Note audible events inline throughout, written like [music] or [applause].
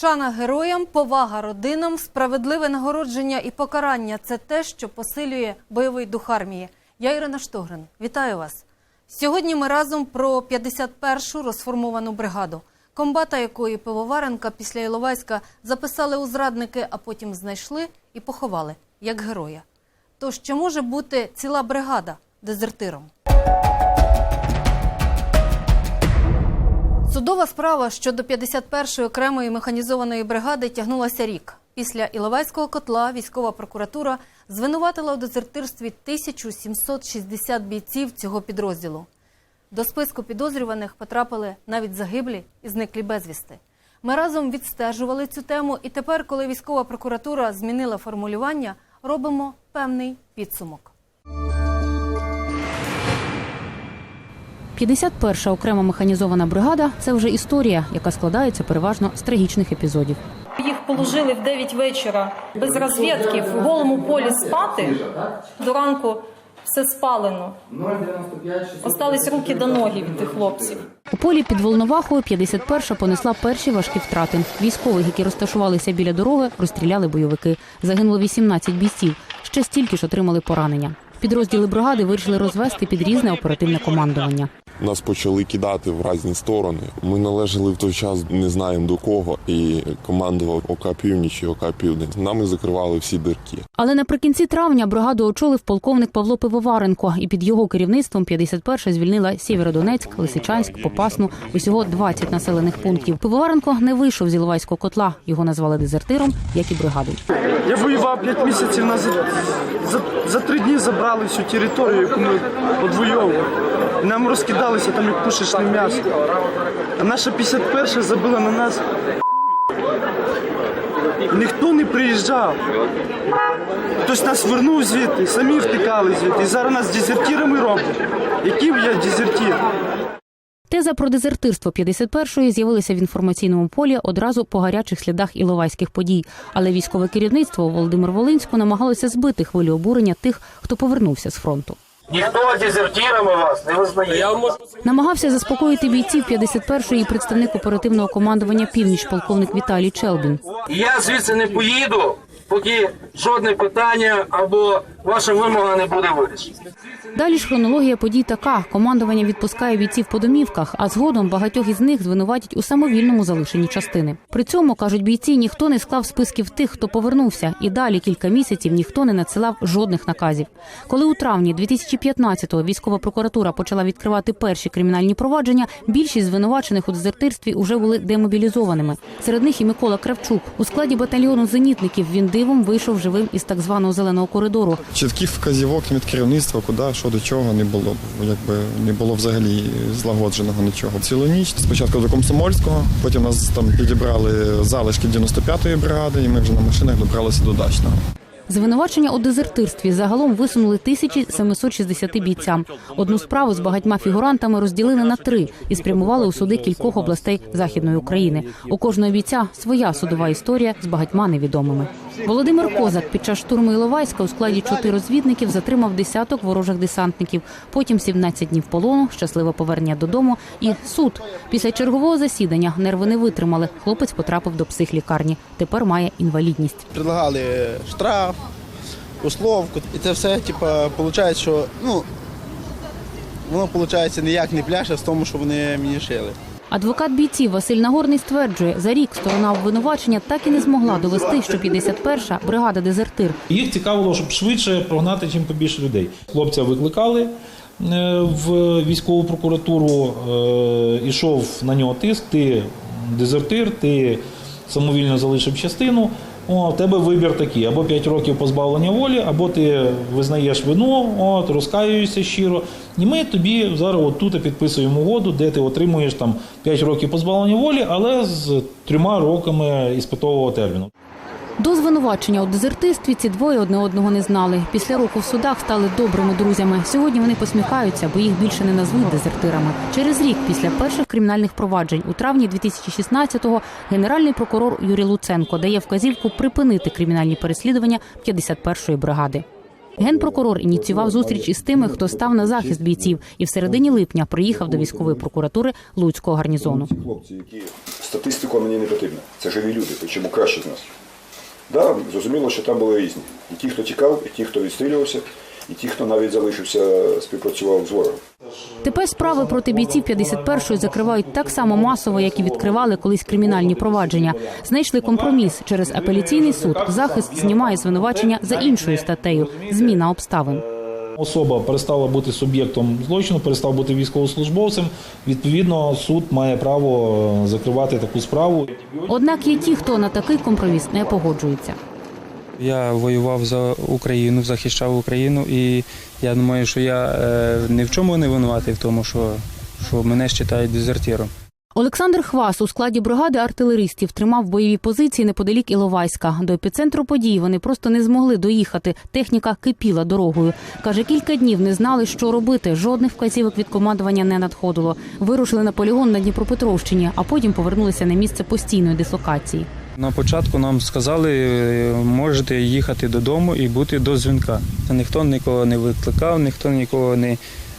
Шана героям, повага родинам, справедливе нагородження і покарання це те, що посилює бойовий дух армії. Я Ірина Штогрин. Вітаю вас. Сьогодні ми разом про 51-шу розформовану бригаду, комбата якої Пивоваренка після Іловайська записали у зрадники, а потім знайшли і поховали як героя. Тож чи може бути ціла бригада дезертиром? Судова справа щодо 51-ї окремої механізованої бригади тягнулася рік. Після Іловайського котла військова прокуратура звинуватила у дезертирстві 1760 бійців цього підрозділу. До списку підозрюваних потрапили навіть загиблі і зниклі безвісти. Ми разом відстежували цю тему, і тепер, коли військова прокуратура змінила формулювання, робимо певний підсумок. 51-ша окрема механізована бригада це вже історія, яка складається переважно з трагічних епізодів. Їх положили в 9 вечора без розвідки в голому полі спати. До ранку все спалено. Остались руки до ноги від тих хлопців. У полі під Волновахою 51-ша понесла перші важкі втрати. Військових, які розташувалися біля дороги, розстріляли бойовики. Загинуло 18 бійців. Ще стільки ж отримали поранення. Підрозділи бригади вирішили розвести під різне оперативне командування. Нас почали кидати в різні сторони. Ми належали в той час не знаємо до кого, і командував ОК Північ і ОК Південь. Нами закривали всі дирки. Але наприкінці травня бригаду очолив полковник Павло Пивоваренко, і під його керівництвом 51-ша звільнила Сєвєродонецьк, Лисичанськ, Попасну, усього 20 населених пунктів. Пивоваренко не вийшов з Іловайського котла. Його назвали дезертиром, як і бригаду. Я воював 5 місяців нас за, за, за три дні забрали всю територію, яку ми одвоювали. Нам розкидалися там як пушечне м'ясо. А наша 51 забила на нас. Ніхто не приїжджав. Хтось нас вернув звідти, самі втикали звідти. І зараз нас дезертирами роблять. Який я дезертир? Теза про дезертирство 51-ї з'явилася в інформаційному полі одразу по гарячих слідах іловайських подій. Але військове керівництво Володимир Волинську намагалося збити хвилю обурення тих, хто повернувся з фронту. Ніхто дезертірами вас не визнає. Намагався заспокоїти бійців 51-ї і представник оперативного командування Північ, полковник Віталій Челбін. Я звідси не поїду, поки жодне питання або ваша вимога не буде вирішена. Далі ж хронологія подій така: командування відпускає бійців по домівках, а згодом багатьох із них звинуватять у самовільному залишенні частини. При цьому кажуть бійці, ніхто не склав списків тих, хто повернувся, і далі кілька місяців ніхто не надсилав жодних наказів. Коли у травні 2015-го військова прокуратура почала відкривати перші кримінальні провадження, більшість звинувачених у дезертирстві уже були демобілізованими. Серед них і Микола Кравчук у складі батальйону зенітників. Він дивом вийшов живим із так званого зеленого коридору. Чітких вказівок від керівництва, куди, що до чого не було. Якби не було взагалі злагодженого нічого. Цілу ніч спочатку до Комсомольського, потім нас там підібрали залишки 95-ї бригади, і ми вже на машинах добралися до Дачного. Звинувачення у дезертирстві загалом висунули 1760 бійцям. Одну справу з багатьма фігурантами розділили на три і спрямували у суди кількох областей західної України. У кожного бійця своя судова історія з багатьма невідомими. Володимир Козак під час штурму Іловайська у складі чотири розвідників затримав десяток ворожих десантників. Потім 17 днів полону, щасливе повернення додому і суд. Після чергового засідання нерви не витримали. Хлопець потрапив до психлікарні. Тепер має інвалідність. предлагали штраф, условку. І це все, типа, виходить, що ну, воно виходить ніяк не пляше з тому, що вони мені шили. Адвокат бійців Василь Нагорний стверджує, за рік сторона обвинувачення так і не змогла довести, що 51-ша бригада дезертир. Їх цікавило, щоб швидше прогнати чим побільше людей. Хлопця викликали е, в військову прокуратуру, йшов ішов на нього тиск, ти дезертир, ти самовільно залишив частину. О, в тебе вибір такий: або 5 років позбавлення волі, або ти визнаєш вину, от, розкаюєшся щиро. І ми тобі зараз тут підписуємо угоду, де ти отримуєш там 5 років позбавлення волі, але з трьома роками іспитового терміну. До звинувачення у дезертирстві ці двоє одне одного не знали. Після року в судах стали добрими друзями. Сьогодні вони посміхаються, бо їх більше не назвуть дезертирами. Через рік після перших кримінальних проваджень у травні 2016-го генеральний прокурор Юрій Луценко дає вказівку припинити кримінальні переслідування 51-ї бригади. Генпрокурор ініціював зустріч із тими, хто став на захист бійців, і в середині липня приїхав до військової прокуратури Луцького гарнізону. Хлопці, які статистика мені не потрібна. Це живі люди, причому краще з нас. Да, зрозуміло, що там були різні. І ті, хто тікав, і ті, хто відстрілювався, і ті, хто навіть залишився, співпрацював з ворогом. Тепер справи проти бійців 51-ї закривають так само масово, як і відкривали колись кримінальні провадження. Знайшли компроміс через апеляційний суд. Захист знімає звинувачення за іншою статтею зміна обставин. Особа перестала бути суб'єктом злочину, перестав бути військовослужбовцем. Відповідно, суд має право е, закривати таку справу. Однак є ті, хто на такий компроміс не погоджується. Я воював за Україну, захищав Україну, і я думаю, що я е, ні в чому не винуватий в тому, що, що мене вважають дезертиром. Олександр Хвас у складі бригади артилеристів тримав бойові позиції неподалік Іловайська. До епіцентру подій вони просто не змогли доїхати. Техніка кипіла дорогою. Каже, кілька днів не знали, що робити. Жодних вказівок від командування не надходило. Вирушили на полігон на Дніпропетровщині, а потім повернулися на місце постійної дислокації. На початку нам сказали, можете їхати додому і бути до дзвінка. Ніхто нікого не викликав, ніхто нікого не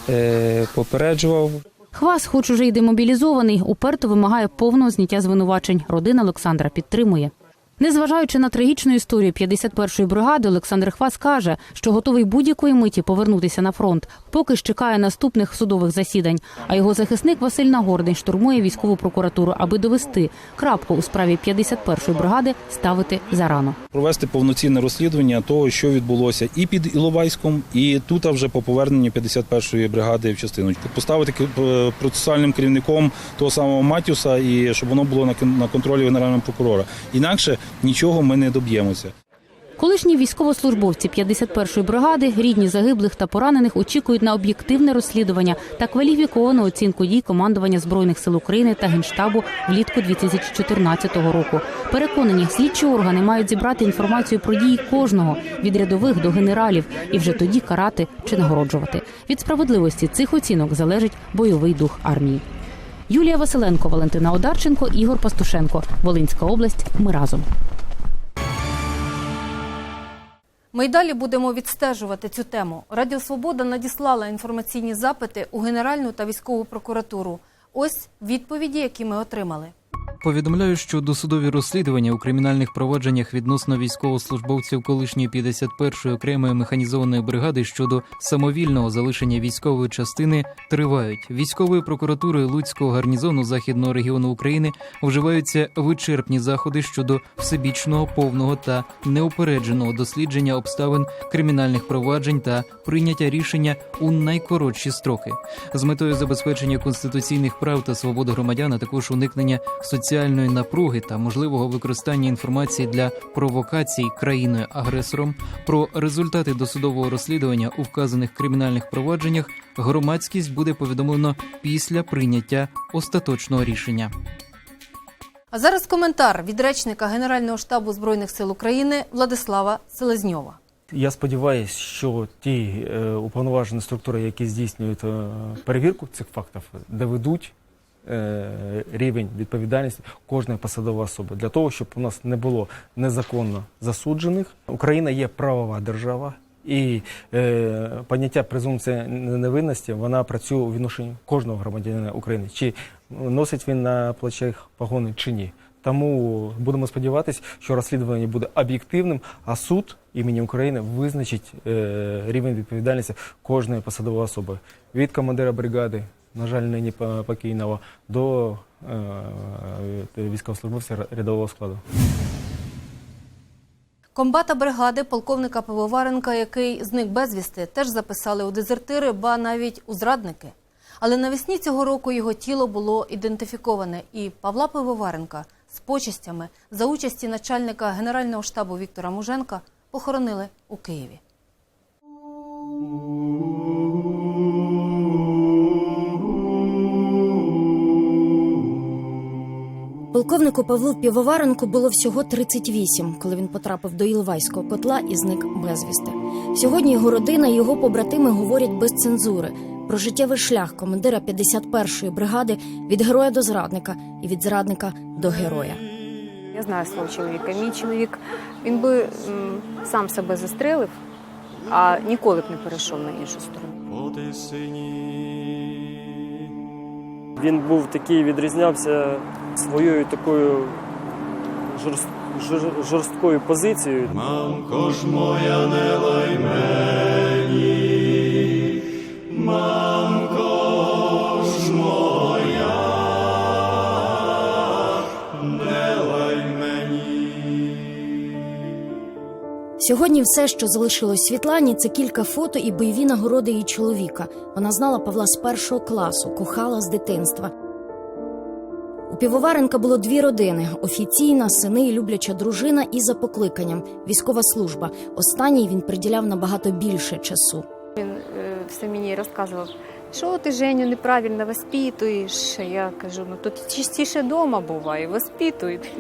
е, попереджував. Хвас, хоч уже й демобілізований, уперто вимагає повного зняття звинувачень. Родина Олександра підтримує. Незважаючи на трагічну історію 51-ї бригади, Олександр Хвас каже, що готовий будь-якої миті повернутися на фронт, поки ж чекає наступних судових засідань. А його захисник Василь Нагорний штурмує військову прокуратуру, аби довести крапку у справі 51-ї бригади ставити зарано. Провести повноцінне розслідування того, що відбулося і під Іловайськом, і тут вже по поверненню 51-ї бригади в частину. Поставити е, процесуальним керівником того самого Матюса, і щоб воно було на контролі генерального прокурора. Інакше нічого ми не доб'ємося. Колишні військовослужбовці 51-ї бригади, рідні загиблих та поранених очікують на об'єктивне розслідування та кваліфіковану оцінку дій командування збройних сил України та генштабу влітку 2014 року. Переконані, слідчі органи мають зібрати інформацію про дії кожного від рядових до генералів і вже тоді карати чи нагороджувати. Від справедливості цих оцінок залежить бойовий дух армії. Юлія Василенко, Валентина Одарченко, Ігор Пастушенко. Волинська область. Ми разом. Ми й далі будемо відстежувати цю тему. Радіо Свобода надіслала інформаційні запити у Генеральну та військову прокуратуру. Ось відповіді, які ми отримали. Повідомляю, що досудові розслідування у кримінальних провадженнях відносно військовослужбовців колишньої 51-ї окремої механізованої бригади щодо самовільного залишення військової частини тривають. Військовою прокуратурою Луцького гарнізону західного регіону України вживаються вичерпні заходи щодо всебічного, повного та неупередженого дослідження обставин кримінальних проваджень та прийняття рішення у найкоротші строки з метою забезпечення конституційних прав та свободи громадян, а також уникнення соціальної напруги та можливого використання інформації для провокацій країною агресором про результати досудового розслідування у вказаних кримінальних провадженнях громадськість буде повідомлено після прийняття остаточного рішення. А зараз коментар від речника Генерального штабу Збройних сил України Владислава Селезньова. Я сподіваюся, що ті е, уповноважені структури, які здійснюють е, перевірку цих фактів, доведуть рівень відповідальності кожної посадової особи для того, щоб у нас не було незаконно засуджених. Україна є правова держава. І е, поняття презумпція невинності вона працює у відношенні кожного громадянина України, чи носить він на плечах погони чи ні. Тому будемо сподіватися, що розслідування буде об'єктивним, а суд імені України визначить е, рівень відповідальності кожної посадової особи від командира бригади, на жаль, нині покійного, до е, військовослужбовця рядового складу. Комбата бригади полковника Пивоваренка, який зник безвісти, теж записали у дезертири, ба навіть у зрадники. Але навесні цього року його тіло було ідентифіковане, і Павла Пивоваренка з почестями за участі начальника Генерального штабу Віктора Муженка похоронили у Києві. Полковнику Павлу Півоваренку було всього 38, коли він потрапив до Ілвайського котла і зник безвісти. Сьогодні його родина і його побратими говорять без цензури про життєвий шлях командира 51-ї бригади від героя до зрадника і від зрадника до героя. Я знаю свого чоловіка. Мій чоловік він би м, сам себе застрелив, а ніколи б не перейшов на іншу сторону. Він був такий, відрізнявся своєю такою жорст, жор- жорсткою позицією. Мамко ж моя не лай мені, мамко Сьогодні все, що залишилось Світлані, це кілька фото і бойові нагороди її чоловіка. Вона знала Павла з першого класу, кохала з дитинства. У Півоваренка було дві родини: офіційна, сини і любляча дружина, і за покликанням військова служба. Останній він приділяв набагато більше часу. Він е, все мені розказував, що ти Женю неправильно воспитуєш. Я кажу, ну тут частіше вдома буває, воспитують.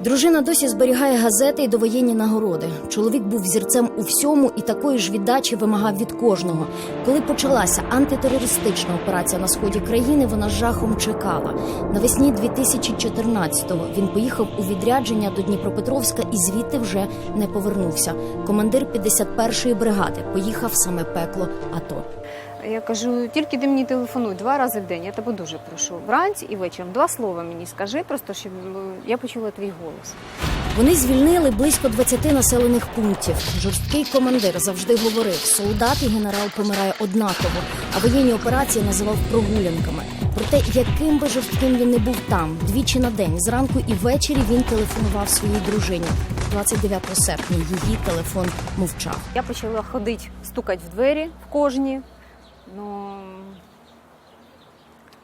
Дружина досі зберігає газети і довоєнні нагороди. Чоловік був зірцем у всьому і такої ж віддачі вимагав від кожного. Коли почалася антитерористична операція на сході країни, вона жахом чекала. Навесні 2014-го він поїхав у відрядження до Дніпропетровська і звідти вже не повернувся. Командир 51-ї бригади поїхав саме пекло АТО. Я кажу, тільки ти мені телефонуй два рази в день, я тебе дуже прошу. Вранці і вечором два слова мені скажи, просто щоб я почула твій голос. Вони звільнили близько 20 населених пунктів. Жорсткий командир завжди говорив: солдат і генерал помирає однаково, а воєнні операції називав прогулянками. Проте, яким би жорстким він не був там, двічі на день, зранку і ввечері він телефонував своїй дружині. 29 серпня її телефон мовчав. Я почала ходити, стукати в двері в кожні. Ну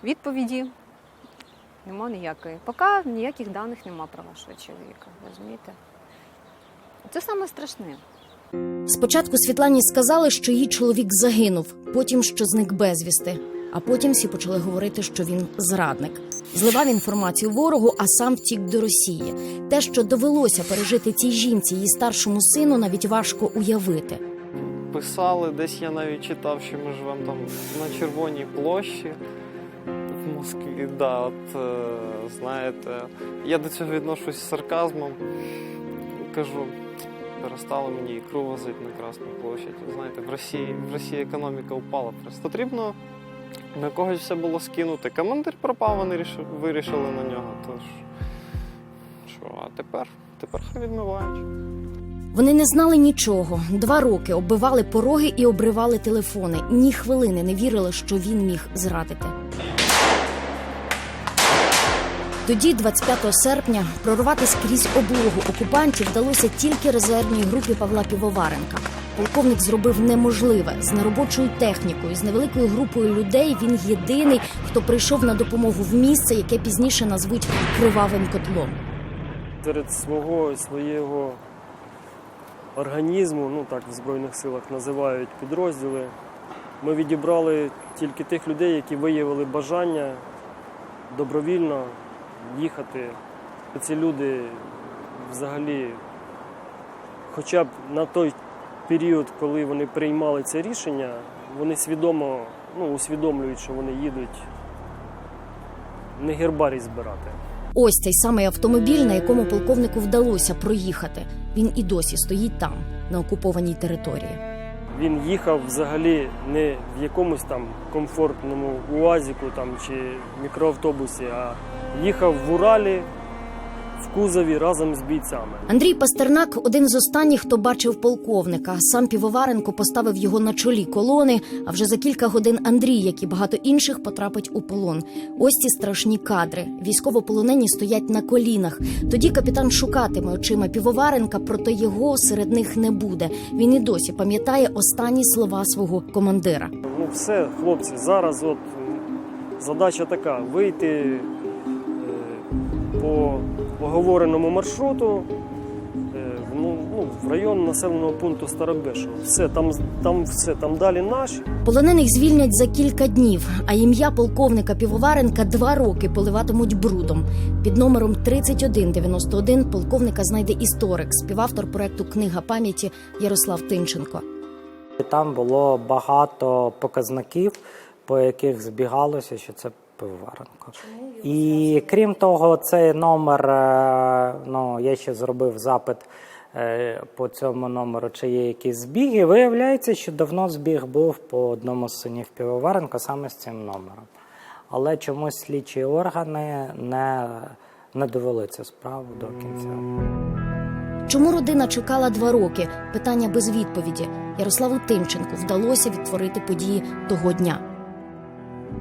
відповіді нема ніякої. Поки ніяких даних нема про вашого чоловіка. Розумієте? Це саме страшне. Спочатку Світлані сказали, що її чоловік загинув, потім що зник безвісти. А потім всі почали говорити, що він зрадник. Зливав інформацію ворогу, а сам втік до Росії. Те, що довелося пережити цій жінці, її старшому сину, навіть важко уявити. Писали, десь я навіть читав, що ми живемо там на Червоній площі в Москві. Да, от е, знаєте, я до цього відношусь з сарказмом. Кажу, перестало мені ікру возити на Красну площадь. Знаєте, в Росії, в Росії економіка впала. Просто потрібно на когось все було скинути. Командир пропав, вони вирішили на нього. Тож що, а тепер, тепер хай відмивають. Вони не знали нічого. Два роки оббивали пороги і обривали телефони. Ні хвилини не вірили, що він міг зрадити. Тоді, 25 серпня, прорватися крізь облогу окупантів вдалося тільки резервній групі Павла Півоваренка. Полковник зробив неможливе з неробочою технікою, з невеликою групою людей. Він єдиний, хто прийшов на допомогу в місце, яке пізніше назвуть кривавим котлом. Серед свого своєго організму, ну так в Збройних силах називають підрозділи. Ми відібрали тільки тих людей, які виявили бажання добровільно їхати. Ці люди взагалі, хоча б на той період, коли вони приймали це рішення, вони свідомо ну, усвідомлюють, що вони їдуть не гербарій збирати. Ось цей самий автомобіль, на якому полковнику вдалося проїхати. Він і досі стоїть там, на окупованій території. Він їхав взагалі не в якомусь там комфортному уазіку там, чи мікроавтобусі, а їхав в Уралі в кузові разом з бійцями. Андрій Пастернак один з останніх, хто бачив полковника. Сам Півоваренко поставив його на чолі колони. А вже за кілька годин Андрій, як і багато інших, потрапить у полон. Ось ці страшні кадри. Військовополонені стоять на колінах. Тоді капітан шукатиме очима Півоваренка, проте його серед них не буде. Він і досі пам'ятає останні слова свого командира. Ну все, хлопці, зараз от задача така: вийти е, по оговореному маршруту е, в, ну, ну, в район населеного пункту Старобешево. Все, там, там все, там далі наші. Полонених звільнять за кілька днів, а ім'я полковника Півоваренка два роки поливатимуть брудом. Під номером 3191 полковника знайде історик, співавтор проекту Книга пам'яті Ярослав Тинченко. Там було багато показників, по яких збігалося, що це пивоваренко. І крім того, цей номер, е, ну я ще зробив запит е, по цьому номеру, чи є якісь збіги. Виявляється, що давно збіг був по одному з синів Півоваренка саме з цим номером. але чомусь слідчі органи не, не довели цю справу до кінця. Чому родина чекала два роки? Питання без відповіді. Ярославу Тимченку вдалося відтворити події того дня.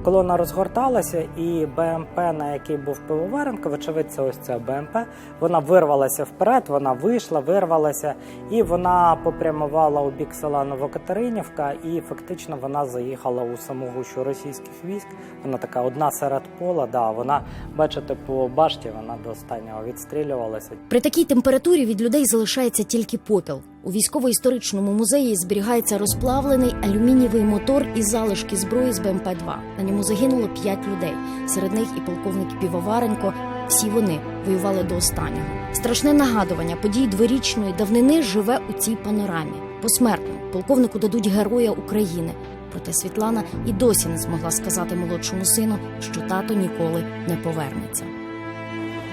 Колона розгорталася, і БМП, на який був Пивоваренко, вочевидь, це ось ця БМП, вона вирвалася вперед, вона вийшла, вирвалася, і вона попрямувала у бік села Новокатеринівка, і фактично вона заїхала у саму гущу російських військ. Вона така одна серед пола. Да, вона, бачите, по башті вона до останнього відстрілювалася. При такій температурі від людей залишається тільки попіл. У військово-історичному музеї зберігається розплавлений алюмінієвий мотор і залишки зброї з БМП-2. На ньому загинуло п'ять людей. Серед них і полковник Півоваренко. Всі вони воювали до останнього. Страшне нагадування подій дворічної давнини живе у цій панорамі. Посмертно полковнику дадуть героя України. Проте Світлана і досі не змогла сказати молодшому сину, що тато ніколи не повернеться.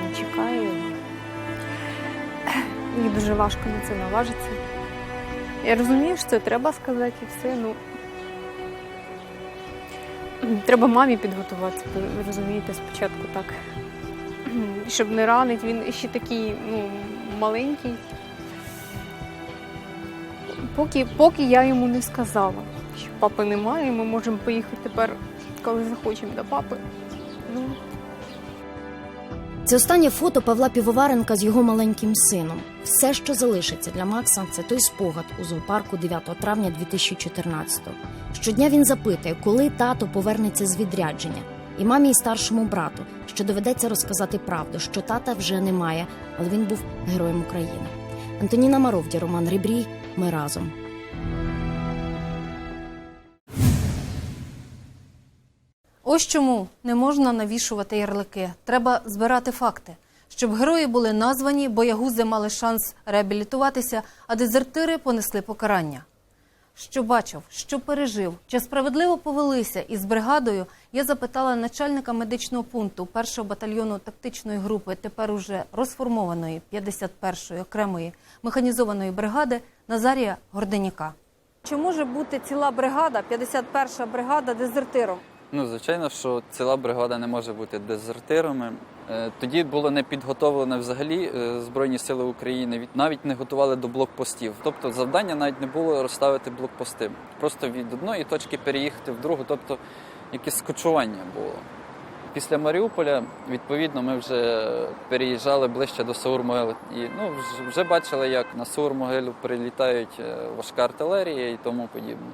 Не чекаю. Мені дуже важко на це наважитися. Я розумію, що треба сказати і все. Ну треба мамі підготуватися, розумієте, спочатку так. Щоб не ранить, він ще такий ну, маленький. Поки, поки я йому не сказала, що папи немає, ми можемо поїхати тепер, коли захочемо до папи. Ну, Це останнє фото Павла Півоваренка з його маленьким сином. Все, що залишиться для Макса, це той спогад у зоопарку 9 травня 2014-го. Щодня він запитує, коли тато повернеться з відрядження. І мамі і старшому брату, що доведеться розказати правду, що тата вже немає, але він був героєм України. Антоніна Маровдя, Роман Рибрій. Ми разом. Ось чому не можна навішувати ярлики. Треба збирати факти, щоб герої були названі, боягузи мали шанс реабілітуватися, а дезертири понесли покарання. Що бачив, що пережив, чи справедливо повелися із бригадою, я запитала начальника медичного пункту 1-го батальйону тактичної групи, тепер уже розформованої 51-ї окремої механізованої бригади Назарія Горденяка. Чи може бути ціла бригада, 51-ша бригада, дезертиром? Ну, звичайно, що ціла бригада не може бути дезертирами. Е, Тоді було не підготовлено взагалі е, Збройні Сили України, навіть не готували до блокпостів. Тобто завдання навіть не було розставити блокпости. Просто від одної точки переїхати в другу, тобто якесь скочування було. Після Маріуполя, відповідно, ми вже переїжджали ближче до Саур-Могили. І ну, вже- бачили, як на Саур-Могилу прилітають е, важка артилерія і тому подібне.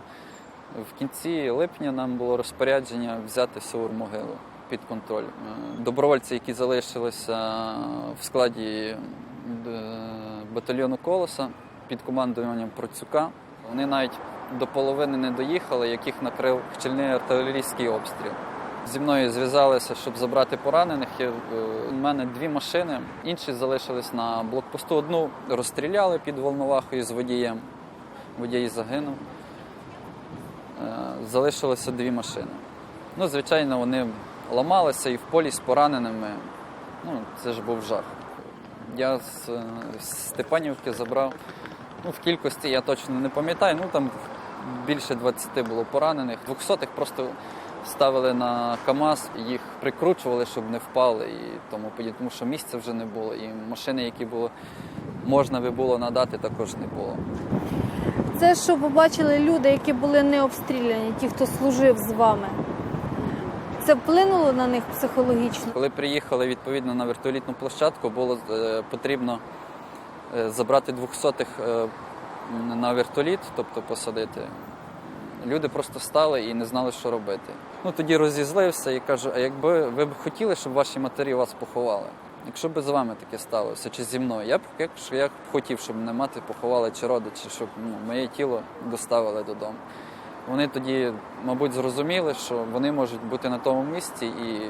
В кінці липня нам було розпорядження взяти Саур-Могилу під контроль. Е, Добровольці, які залишилися в складі е, батальйону Колоса під командуванням Процюка, вони навіть до половини не доїхали, яких накрив щільний артилерійський обстріл. Зі мною зв'язалися, щоб забрати поранених. Е, У мене дві машини, інші залишились на блокпосту. Одну розстріляли під Волновахою з водієм. Водій загинув. Залишилося дві машини. Ну, звичайно, вони ламалися і в полі з пораненими. Ну, це ж був жах. Я з Степанівки забрав. Ну, в кількості я точно не пам'ятаю. Ну там більше 20 було поранених. Двохсотих просто ставили на КАМАЗ, їх прикручували, щоб не впали і тому тому що місця вже не було. І машини, які було можна би було надати, також не було. Це що побачили люди, які були не обстріляні, ті, хто служив з вами. Це вплинуло на них психологічно. Коли приїхали відповідно на вертолітну площадку, було е, потрібно е, забрати двохсотих е, на вертоліт, тобто посадити. Люди просто стали і не знали, що робити. Ну тоді розізлився і кажу: а якби ви б хотіли, щоб ваші матері вас поховали? Якщо б з вами таке сталося, чи зі мною, я б якщо я б хотів, щоб мене мати поховали чи родичі, щоб ну, моє тіло доставили додому. Вони тоді, мабуть, зрозуміли, що вони можуть бути на тому місці і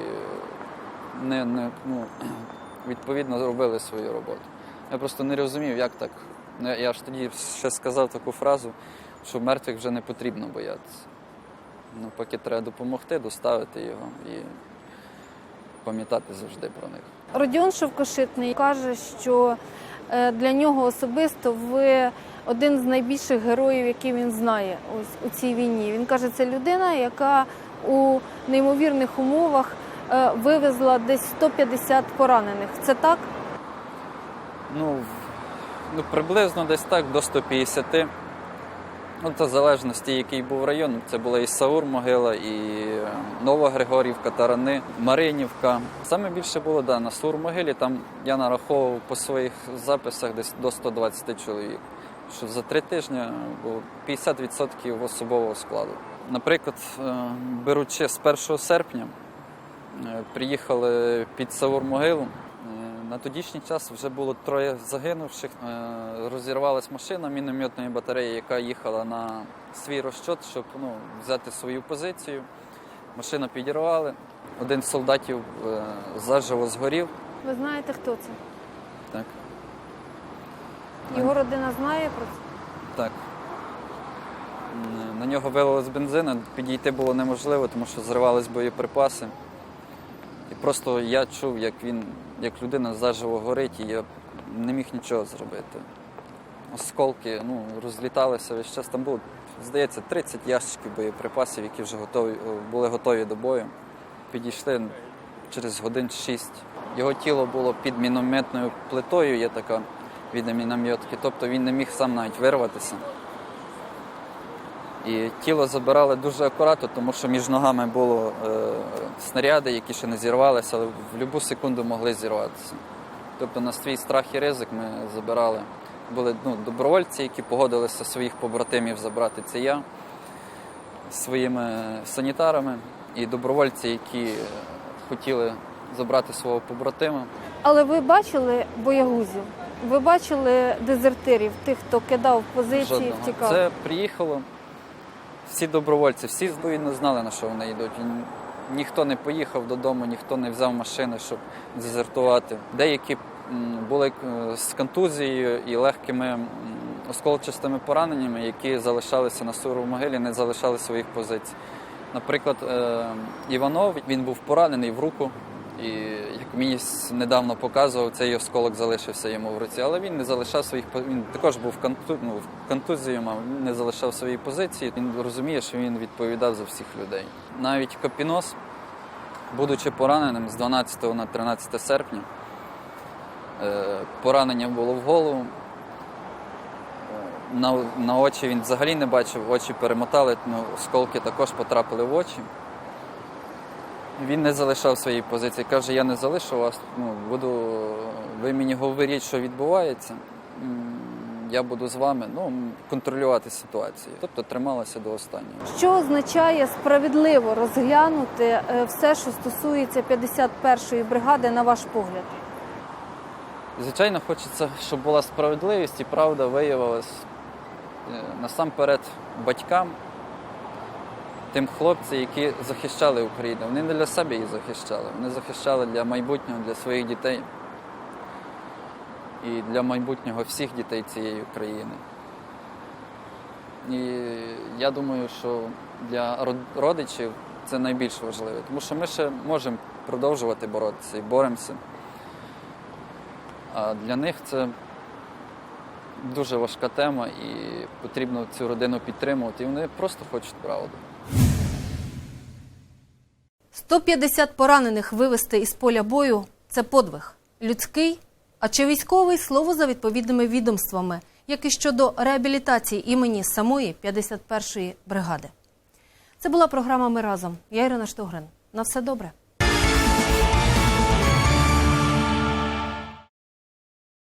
не, не ну, [clears throat] відповідно зробили свою роботу. Я просто не розумів, як так. Ну, Я ж тоді ще сказав таку фразу, що мертвих вже не потрібно боятися. Ну, поки треба допомогти, доставити його і пам'ятати завжди про них. Родіон Шовкошитний каже, що е, для нього особисто ви один з найбільших героїв, які він знає ось у цій війні. Він каже, це людина, яка у неймовірних умовах е, вивезла десь 150 поранених. Це так? Ну, ну приблизно десь так до 150. Ну, це в залежності, який був район. Це була і Саур могила, і е, Нова Григорівка, Тарани, Маринівка. Саме більше було да, на Саур могилі. Там я нараховував по своїх записах десь до 120 чоловік. Що за три тижні було 50% особового складу. Наприклад, е, беручи з 1 серпня, е, приїхали під Саур могилу. Е, На тодішній час вже було троє загинувших. Розірвалась машина мінометної батареї, яка їхала на свій розчот, щоб ну, взяти свою позицію. Машину підірвали. Один з солдатів заживо згорів. Ви знаєте, хто це? Так, Його родина знає про це? так. На нього вилили з бензину, підійти було неможливо, тому що зривались боєприпаси. І просто я чув, як він, як людина заживо горить, і я не міг нічого зробити. Осколки ну, розліталися весь час. Там було, здається, 30 ящиків боєприпасів, які вже готові, були готові до бою. Підійшли через годин 6. Його тіло було під мінометною плитою, є така від мінометки, тобто він не міг сам навіть вирватися. І тіло забирали дуже акуратно, тому що між ногами було е, снаряди, які ще не зірвалися, але в будь-яку секунду могли зірватися. Тобто на свій страх і ризик ми забирали. Були ну, добровольці, які погодилися своїх побратимів забрати. Це я своїми санітарами і добровольці, які хотіли забрати свого побратима. Але ви бачили боягузів? Ви бачили дезертирів, тих, хто кидав позиції, Жодного. втікав? Це приїхало всі добровольці, всі відповідно знали, на що вони йдуть. Ніхто не поїхав додому, ніхто не взяв машини, щоб дезертувати. Деякі були е, з контузією і легкими осколчастими пораненнями, які залишалися на суру могилі, не залишали своїх позицій. Наприклад, е, Іванов він був поранений в руку. І як мені недавно показував, цей осколок залишився йому в руці, але він не залишав своїх він також був конту, ну, контузією, мав, він не залишав свої позиції. Він розуміє, що він відповідав за всіх людей. Навіть Капінос, будучи пораненим з 12 на 13 серпня, е, поранення було в голову. Е, На, на очі він взагалі не бачив, очі перемотали, ну, осколки також потрапили в очі. Він не залишав своєї позиції. Каже, я не залишу вас. Ну, буду, ви мені говоріть, що відбувається. Я буду з вами ну, контролювати ситуацію. Тобто трималася до останнього. Що означає справедливо розглянути е, все, що стосується 51-ї бригади, на ваш погляд? Звичайно, хочеться, щоб була справедливість і правда виявилась е, насамперед батькам, тим хлопцям, які захищали Україну. Вони не для себе її захищали, вони захищали для майбутнього, для своїх дітей і для майбутнього всіх дітей цієї України. І я думаю, що для родичів це найбільш важливо, тому що ми ще можемо продовжувати боротися і боремося. А для них це дуже важка тема, і потрібно цю родину підтримувати. І вони просто хочуть правду. 150 поранених вивести із поля бою це подвиг. Людський, а чи військовий слово за відповідними відомствами, як і щодо реабілітації імені самої 51-ї бригади. Це була програма Ми разом. Я Ірина Штогрин. На все добре.